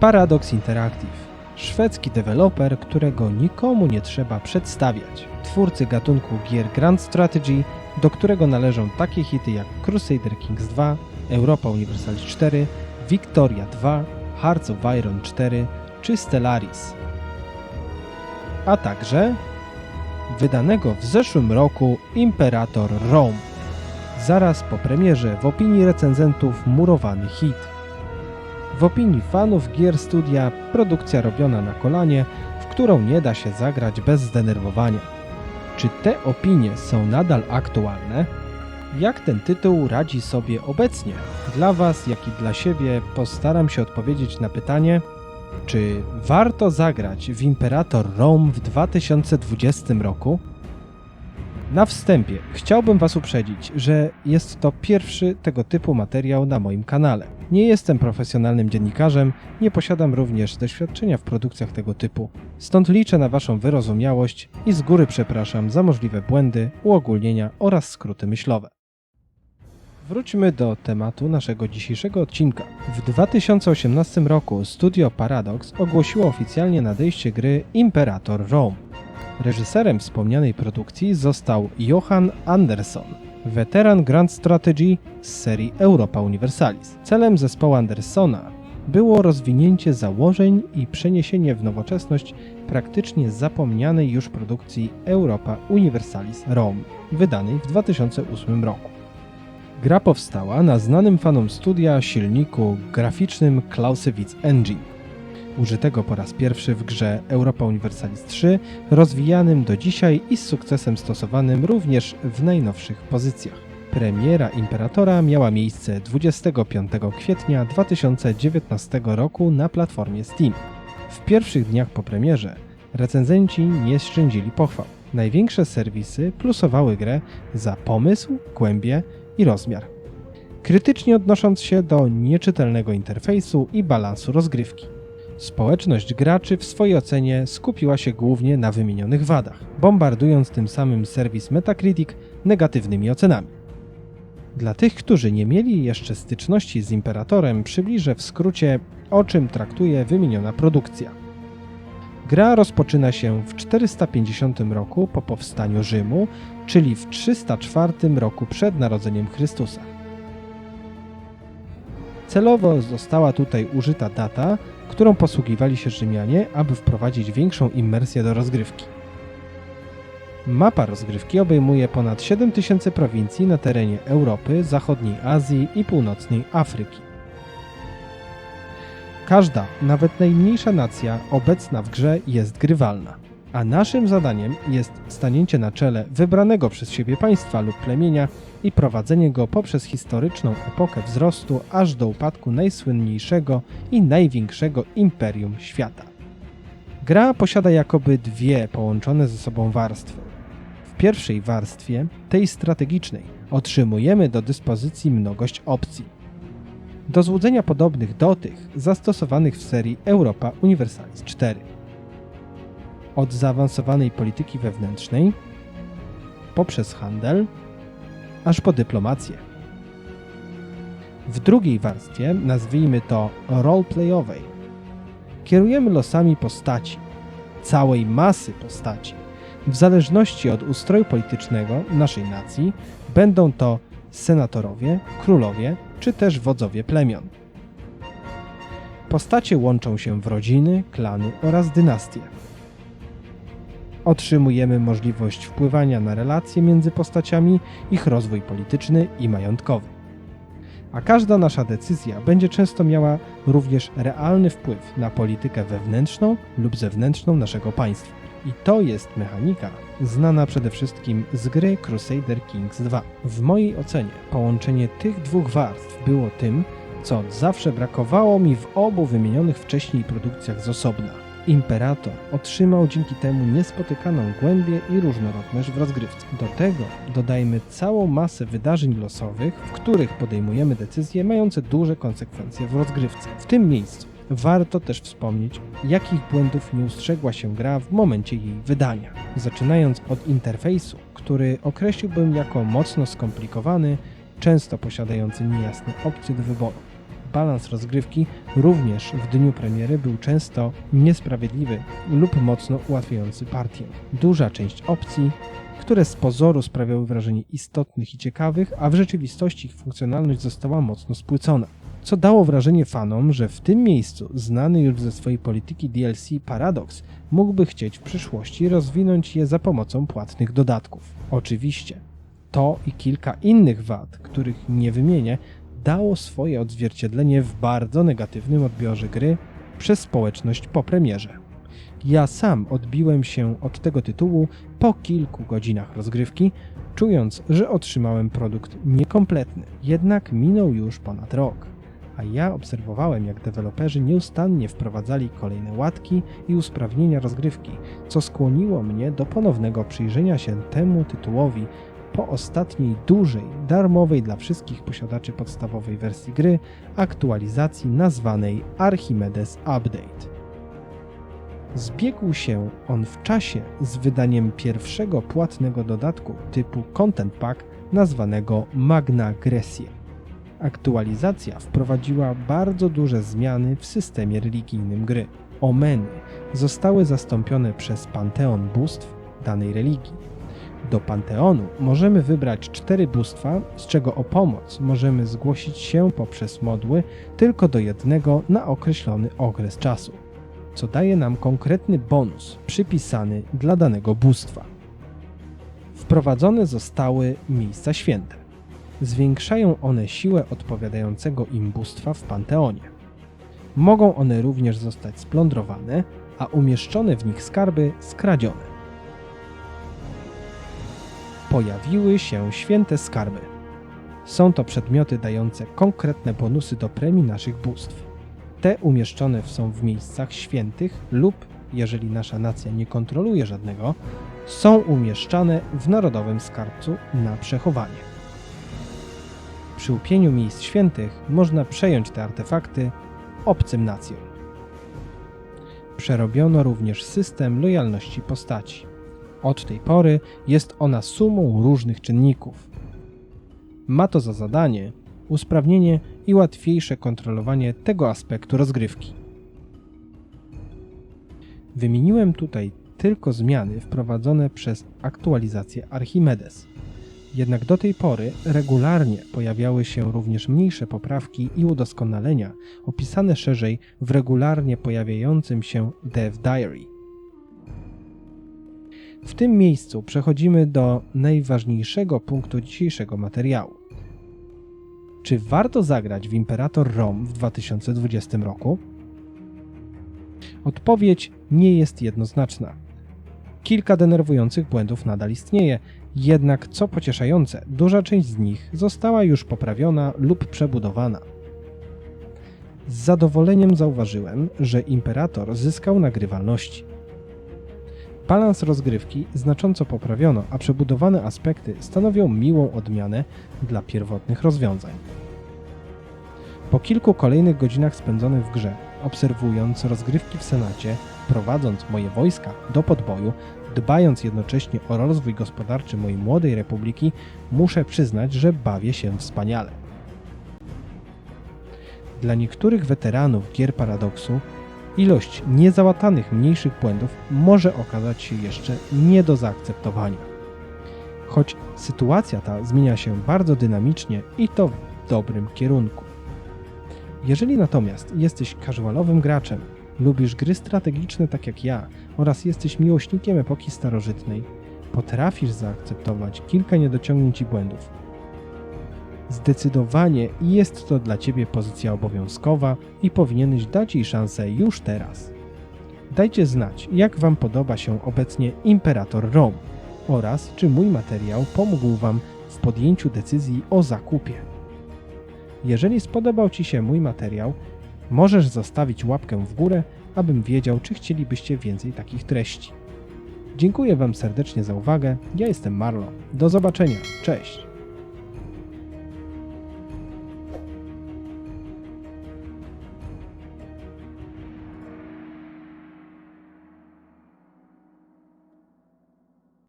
Paradox Interactive. Szwedzki deweloper, którego nikomu nie trzeba przedstawiać. Twórcy gatunku gier Grand Strategy, do którego należą takie hity jak Crusader Kings 2, Europa Universalis 4, Victoria 2, Hearts of Iron 4 czy Stellaris. A także wydanego w zeszłym roku Imperator Rome. Zaraz po premierze w opinii recenzentów murowany hit. W opinii fanów gier studia produkcja robiona na kolanie, w którą nie da się zagrać bez zdenerwowania. Czy te opinie są nadal aktualne? Jak ten tytuł radzi sobie obecnie? Dla Was, jak i dla siebie postaram się odpowiedzieć na pytanie, czy warto zagrać w Imperator Rome w 2020 roku? Na wstępie chciałbym Was uprzedzić, że jest to pierwszy tego typu materiał na moim kanale. Nie jestem profesjonalnym dziennikarzem, nie posiadam również doświadczenia w produkcjach tego typu. Stąd liczę na Waszą wyrozumiałość i z góry przepraszam za możliwe błędy, uogólnienia oraz skróty myślowe. Wróćmy do tematu naszego dzisiejszego odcinka. W 2018 roku studio Paradox ogłosiło oficjalnie nadejście gry Imperator Rome. Reżyserem wspomnianej produkcji został Johan Anderson, weteran Grand Strategy z serii Europa Universalis. Celem zespołu Andersona było rozwinięcie założeń i przeniesienie w nowoczesność praktycznie zapomnianej już produkcji Europa Universalis Rome, wydanej w 2008 roku. Gra powstała na znanym fanom studia silniku graficznym Clausewitz Engine, użytego po raz pierwszy w grze Europa Universalis 3, rozwijanym do dzisiaj i z sukcesem stosowanym również w najnowszych pozycjach. Premiera Imperatora miała miejsce 25 kwietnia 2019 roku na platformie Steam. W pierwszych dniach po premierze recenzenci nie szczędzili pochwał. Największe serwisy plusowały grę za pomysł, głębię i rozmiar. Krytycznie odnosząc się do nieczytelnego interfejsu i balansu rozgrywki. Społeczność graczy w swojej ocenie skupiła się głównie na wymienionych wadach, bombardując tym samym serwis Metacritic negatywnymi ocenami. Dla tych, którzy nie mieli jeszcze styczności z Imperatorem, przybliżę w skrócie, o czym traktuje wymieniona produkcja. Gra rozpoczyna się w 450 roku po powstaniu Rzymu, czyli w 304 roku przed narodzeniem Chrystusa. Celowo została tutaj użyta data, którą posługiwali się Rzymianie, aby wprowadzić większą immersję do rozgrywki. Mapa rozgrywki obejmuje ponad 7000 prowincji na terenie Europy, zachodniej Azji i północnej Afryki. Każda, nawet najmniejsza nacja obecna w grze jest grywalna, a naszym zadaniem jest stanięcie na czele wybranego przez siebie państwa lub plemienia i prowadzenie go poprzez historyczną epokę wzrostu aż do upadku najsłynniejszego i największego imperium świata. Gra posiada jakoby dwie połączone ze sobą warstwy. W pierwszej warstwie, tej strategicznej, otrzymujemy do dyspozycji mnogość opcji. Do złudzenia podobnych do tych zastosowanych w serii Europa Universalis 4. Od zaawansowanej polityki wewnętrznej, poprzez handel, aż po dyplomację. W drugiej warstwie, nazwijmy to roleplayowej, kierujemy losami postaci, całej masy postaci. W zależności od ustroju politycznego naszej nacji, będą to senatorowie, królowie czy też wodzowie plemion. Postacie łączą się w rodziny, klany oraz dynastie. Otrzymujemy możliwość wpływania na relacje między postaciami, ich rozwój polityczny i majątkowy. A każda nasza decyzja będzie często miała również realny wpływ na politykę wewnętrzną lub zewnętrzną naszego państwa. I to jest mechanika znana przede wszystkim z gry Crusader Kings 2. W mojej ocenie połączenie tych dwóch warstw było tym, co zawsze brakowało mi w obu wymienionych wcześniej produkcjach z osobna. Imperator otrzymał dzięki temu niespotykaną głębię i różnorodność w rozgrywce. Do tego dodajmy całą masę wydarzeń losowych, w których podejmujemy decyzje mające duże konsekwencje w rozgrywce. W tym miejscu warto też wspomnieć, jakich błędów nie ustrzegła się gra w momencie jej wydania. Zaczynając od interfejsu, który określiłbym jako mocno skomplikowany, często posiadający niejasne opcje do wyboru balans rozgrywki również w dniu premiery był często niesprawiedliwy lub mocno ułatwiający partię. Duża część opcji, które z pozoru sprawiały wrażenie istotnych i ciekawych, a w rzeczywistości ich funkcjonalność została mocno spłycona. Co dało wrażenie fanom, że w tym miejscu znany już ze swojej polityki DLC Paradox mógłby chcieć w przyszłości rozwinąć je za pomocą płatnych dodatków. Oczywiście, to i kilka innych wad, których nie wymienię, dało swoje odzwierciedlenie w bardzo negatywnym odbiorze gry przez społeczność po premierze. Ja sam odbiłem się od tego tytułu po kilku godzinach rozgrywki, czując, że otrzymałem produkt niekompletny. Jednak minął już ponad rok, a ja obserwowałem, jak deweloperzy nieustannie wprowadzali kolejne łatki i usprawnienia rozgrywki, co skłoniło mnie do ponownego przyjrzenia się temu tytułowi po ostatniej dużej, darmowej dla wszystkich posiadaczy podstawowej wersji gry aktualizacji nazwanej Archimedes Update. Zbiegł się on w czasie z wydaniem pierwszego płatnego dodatku typu Content Pack nazwanego Magna Graecia. Aktualizacja wprowadziła bardzo duże zmiany w systemie religijnym gry. Omeny zostały zastąpione przez panteon bóstw danej religii. Do panteonu możemy wybrać cztery bóstwa, z czego o pomoc możemy zgłosić się poprzez modły tylko do jednego na określony okres czasu co daje nam konkretny bonus przypisany dla danego bóstwa. Wprowadzone zostały miejsca święte. Zwiększają one siłę odpowiadającego im bóstwa w panteonie. Mogą one również zostać splądrowane, a umieszczone w nich skarby skradzione. Pojawiły się święte skarby. Są to przedmioty dające konkretne bonusy do premii naszych bóstw. Te umieszczone są w miejscach świętych lub, jeżeli nasza nacja nie kontroluje żadnego, są umieszczane w Narodowym Skarbcu na przechowanie. Przy upieniu miejsc świętych można przejąć te artefakty obcym nacjom. Przerobiono również system lojalności postaci. Od tej pory jest ona sumą różnych czynników. Ma to za zadanie usprawnienie i łatwiejsze kontrolowanie tego aspektu rozgrywki. Wymieniłem tutaj tylko zmiany wprowadzone przez aktualizację Archimedes. Jednak do tej pory regularnie pojawiały się również mniejsze poprawki i udoskonalenia, opisane szerzej w regularnie pojawiającym się Dev Diary. W tym miejscu przechodzimy do najważniejszego punktu dzisiejszego materiału. Czy warto zagrać w Imperator Rome w 2020 roku? Odpowiedź nie jest jednoznaczna. Kilka denerwujących błędów nadal istnieje, jednak co pocieszające, duża część z nich została już poprawiona lub przebudowana. Z zadowoleniem zauważyłem, że Imperator zyskał nagrywalności. Balans rozgrywki znacząco poprawiono, a przebudowane aspekty stanowią miłą odmianę dla pierwotnych rozwiązań. Po kilku kolejnych godzinach spędzonych w grze, obserwując rozgrywki w Senacie, prowadząc moje wojska do podboju, dbając jednocześnie o rozwój gospodarczy mojej młodej republiki, muszę przyznać, że bawię się wspaniale. Dla niektórych weteranów gier paradoksu ilość niezałatanych mniejszych błędów może okazać się jeszcze nie do zaakceptowania. Choć sytuacja ta zmienia się bardzo dynamicznie i to w dobrym kierunku. Jeżeli natomiast jesteś casualowym graczem, lubisz gry strategiczne tak jak ja oraz jesteś miłośnikiem epoki starożytnej, potrafisz zaakceptować kilka niedociągnięć i błędów. Zdecydowanie jest to dla Ciebie pozycja obowiązkowa i powinieneś dać jej szansę już teraz. Dajcie znać, jak Wam podoba się obecnie Imperator Rome oraz czy mój materiał pomógł Wam w podjęciu decyzji o zakupie. Jeżeli spodobał Ci się mój materiał, możesz zostawić łapkę w górę, abym wiedział, czy chcielibyście więcej takich treści. Dziękuję Wam serdecznie za uwagę. Ja jestem Marlo. Do zobaczenia. Cześć.